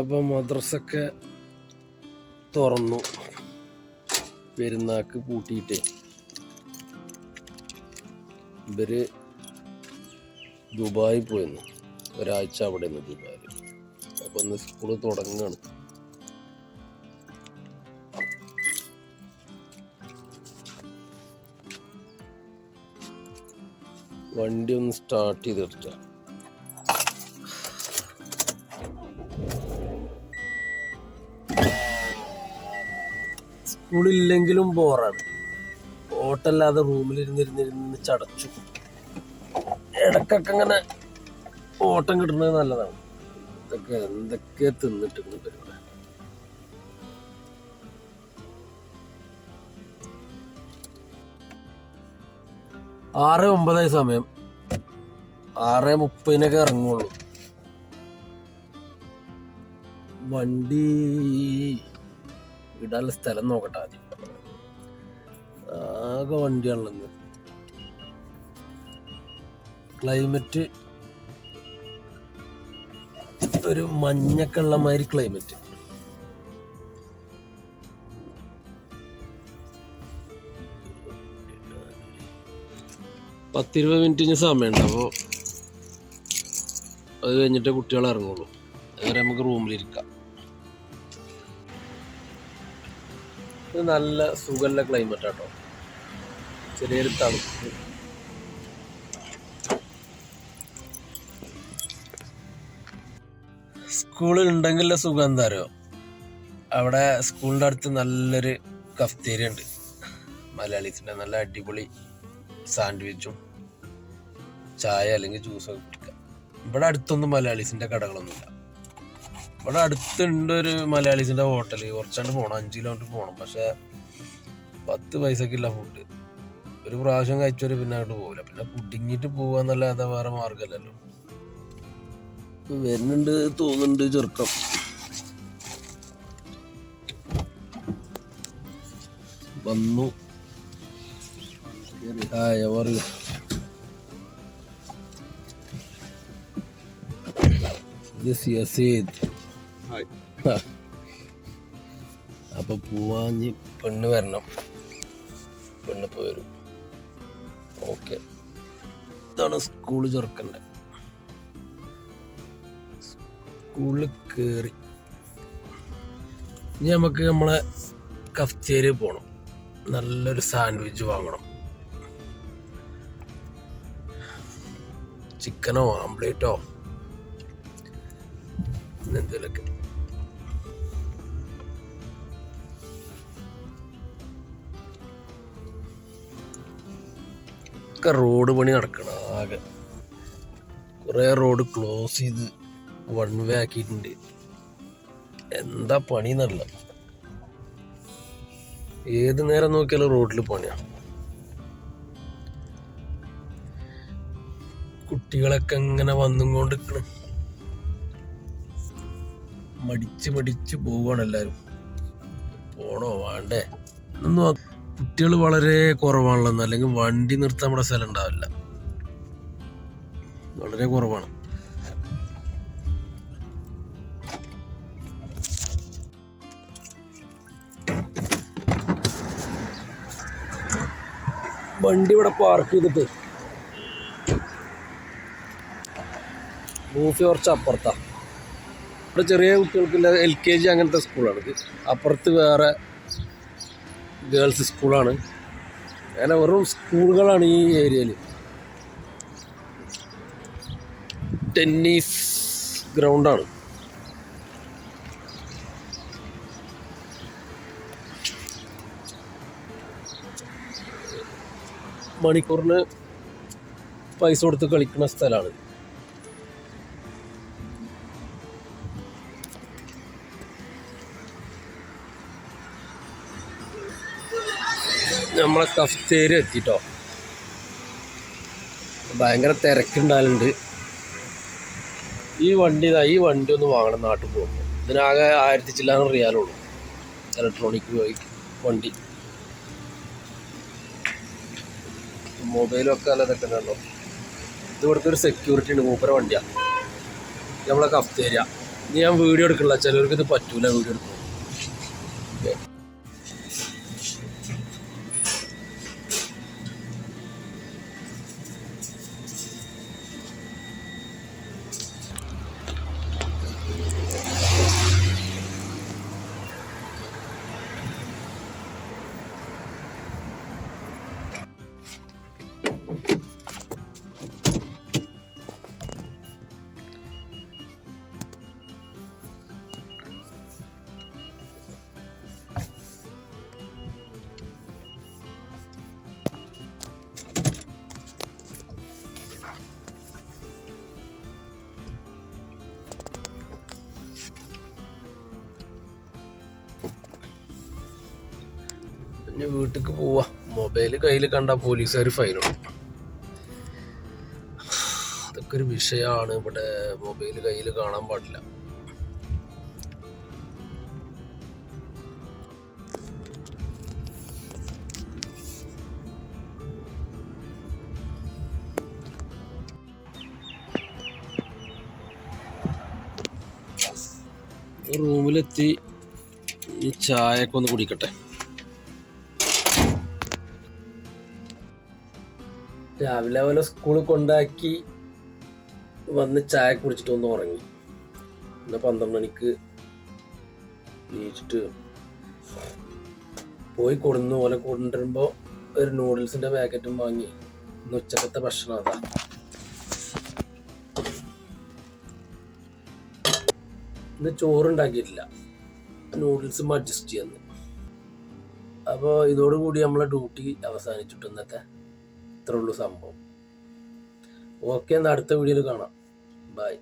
അപ്പം മദ്രസൊക്കെ തുറന്നു. പെരുന്നാക്ക് പൂട്ടിയിട്ടേ. ഇവർ ദുബായി പോയിരുന്നു ഒരാഴ്ച അവിടെ നിന്ന് ദുബായിൽ അപ്പൊ ഇന്ന് സ്കൂൾ തുടങ്ങാണ്. വണ്ടി ഒന്ന് സ്റ്റാർട്ട് ചെയ്തിട്ടാ സ്കൂളില്ലെങ്കിലും ബോറാണ് ഓട്ടല്ലാതെ റൂമിലിരുന്നിരുന്നിരുന്ന് ചടച്ചു. ഇടക്കൊക്കെ അങ്ങനെ ഓട്ടം കിട്ടുന്നത് നല്ലതാണ്. ഇതൊക്കെ എന്തൊക്കെ തിന്നിട്ടുണ്ട് പരിപാടി ആറ് ഒമ്പതായി സമയം. ആറ് മുപ്പതിനൊക്കെ ഇറങ്ങുള്ളൂ. വണ്ടി ഇടാനുള്ള സ്ഥലം നോക്കട്ടെ ആദ്യം. ആകെ വണ്ടിയാണല്ലോ ക്ലൈമറ്റ് ഒരു മഞ്ഞൊക്കെ ഉള്ള മാതിരി ക്ലൈമറ്റ് പത്തിരുപത് മിനിറ്റിന് സമയമുണ്ട്. അപ്പോൾ അത് കഴിഞ്ഞിട്ട് കുട്ടികൾ ഇറങ്ങുള്ളൂ. അതുവരെ നമുക്ക് റൂമിലിരിക്കാം ഇത് നല്ല സുഖമുള്ള ക്ലൈമറ്റ് ആട്ടോ. ചെറിയൊരു തണുപ്പ്. സ്കൂളിൽ ഉണ്ടെങ്കിലുള്ള സുഖം എന്താ അറിയോ? അവിടെ സ്കൂളിന്റെ അടുത്ത് നല്ലൊരു കഫ്തേരി ഉണ്ട്. മലയാളീസിന്റെ നല്ല അടിപൊളി സാൻഡ്വിച്ചും ചായ അല്ലെങ്കിൽ ജ്യൂസൊക്കെ കുടിക്കാം ഇവിടെ അടുത്തൊന്നും മലയാളീസിന്റെ കടകളൊന്നുമില്ല. ഇവിടെ അടുത്തുണ്ട് ഒരു മലയാളീസിന്റെ ഹോട്ടൽ കുറച്ചാണ്ട് പോകണം അഞ്ച് കിലോമീറ്റർ പോകണം പക്ഷേ പത്ത് പൈസക്കില്ല ഫുഡ് ഒരു പ്രാവശ്യം കഴിച്ചവര് പിന്നെ അങ്ങോട്ട് പോകില്ല പിന്നെ പുഡിങ്ങിട്ട് പോവാന്നല്ലാതെ വേറെ മാർഗമല്ലല്ലോ വരുന്നുണ്ട് തോന്നുന്നുണ്ട് ചെറുക്കം. വന്നു. This യസീദ് അപ്പൊ പോവാഞ്ഞ് പെണ്ണ് വരണം. പെണ്ണ് ഇപ്പൊ വരും. ഓക്കെ. ഇതാണ് സ്കൂൾ ചെറുക്കന്റെ. സ്കൂളിൽ കേറി. ഇനി നമുക്ക് നമ്മളെ കഫ്തേരിയ പോണം. നല്ലൊരു സാൻഡ്വിച്ച് വാങ്ങണം. ചിക്കനോ ആംപ്ലേറ്റോ എന്തെങ്കിലുമൊക്കെ ഒക്കെ റോഡ് പണി നടക്കണം ആകെ. കുറേ റോഡ് ക്ലോസ് ചെയ്ത് വൺ വേ ആക്കിയിട്ടുണ്ട്. എന്താ പണി എന്നല്ല ഏത് നേരം നോക്കിയാലും റോഡിൽ പണിയാണ് കുട്ടികളൊക്കെ എങ്ങനെ വന്നും കൊണ്ടിരിക്കണം മടിച്ച് മടിച്ച് പോവാണ് എല്ലാവരും പോണോ? വേണ്ടേ? ഒന്നും കുട്ടികൾ വളരെ കുറവാണല്ലോ. അല്ലെങ്കിൽ വണ്ടി നിർത്താൻ നമ്മുടെ സ്ഥലം ഉണ്ടാവില്ല. വളരെ കുറവാണ്. വണ്ടി ഇവിടെ പാർക്ക് ചെയ്തിട്ട്. മൂഫി കുറച്ച് അപ്പുറത്താ. ഇവിടെ ചെറിയ കുട്ടികൾക്കുള്ള എൽ കെ ജി അങ്ങനത്തെ സ്കൂളാണ്. ഇത് അപ്പുറത്ത് വേറെ ഗേൾസ് സ്കൂളാണ്. അങ്ങനെ വെറും സ്കൂളുകളാണ് ഈ ഏരിയയിൽ ടെന്നീസ് ഗ്രൗണ്ടാണ്. മണിക്കൂറിന് പൈസ കൊടുത്ത് കളിക്കുന്ന സ്ഥലമാണ്. നമ്മളെ കഫ്തേരി എത്തിട്ടോ. ഭയങ്കര തിരക്കുണ്ടാകലുണ്ട് ഈ വണ്ടി ഇതാ ഈ വണ്ടി ഒന്ന് വാങ്ങണം നാട്ടിൽ പോകുമ്പോൾ ഇതിനാകെ ആയിരത്തി ചില്ലാനും റിയാലുള്ളൂ. ഇലക്ട്രോണിക് വണ്ടി. മൊബൈലൊക്കെ നല്ല ഇതൊക്കെ ഉണ്ടല്ലോ ഇത് ഇവിടുത്തെ ഒരു സെക്യൂരിറ്റി ഉണ്ട് മൂപ്പര വണ്ടിയാണ് നമ്മളെ കഫ്തേരിയ ഇനി ഞാൻ വീഡിയോ എടുക്കണില്ല ചിലവർക്ക് ഇത് പറ്റൂല വീഡിയോ എടുക്കും പിന്നെ വീട്ടിക്ക് പോവാ. മൊബൈൽ കയ്യിൽ കണ്ട പോലീസുകാർ ഫൈനും അതൊക്കെ ഒരു വിഷയമാണ് ഇവിടെ മൊബൈൽ കയ്യിൽ കാണാൻ പാടില്ല. റൂമിലെത്തി. ഒന്ന് കുടിക്കട്ടെ. രാവിലെ അവനെ സ്കൂളിൽ കൊണ്ടാക്കി വന്ന് ചായ കുടിച്ചിട്ട് ഒന്ന് ഉറങ്ങി. പിന്നെ പന്ത്രണ്ട് മണിക്ക് നീച്ചിട്ട് പോയി കൊടുന്നു. ഓലെ കൊണ്ടുവരുമ്പോൾ ഒരു നൂഡിൽസിന്റെ പാക്കറ്റും വാങ്ങി. ഇന്ന് ഉച്ചക്കത്തെ ഭക്ഷണം അതാ. ഇന്ന് ചോറുണ്ടാക്കിയിട്ടില്ല. നൂഡിൽസും അഡ്ജസ്റ്റ് ചെയ്യുന്നു. അപ്പോൾ ഇതോടുകൂടി നമ്മളെ ഡ്യൂട്ടി അവസാനിച്ചിട്ട് ഇന്നത്തെ ഇത്രേ ഉള്ളൂ സംഭവം. ഓക്കെ എന്നാൽ അടുത്ത വീഡിയോയിൽ കാണാം. ബൈ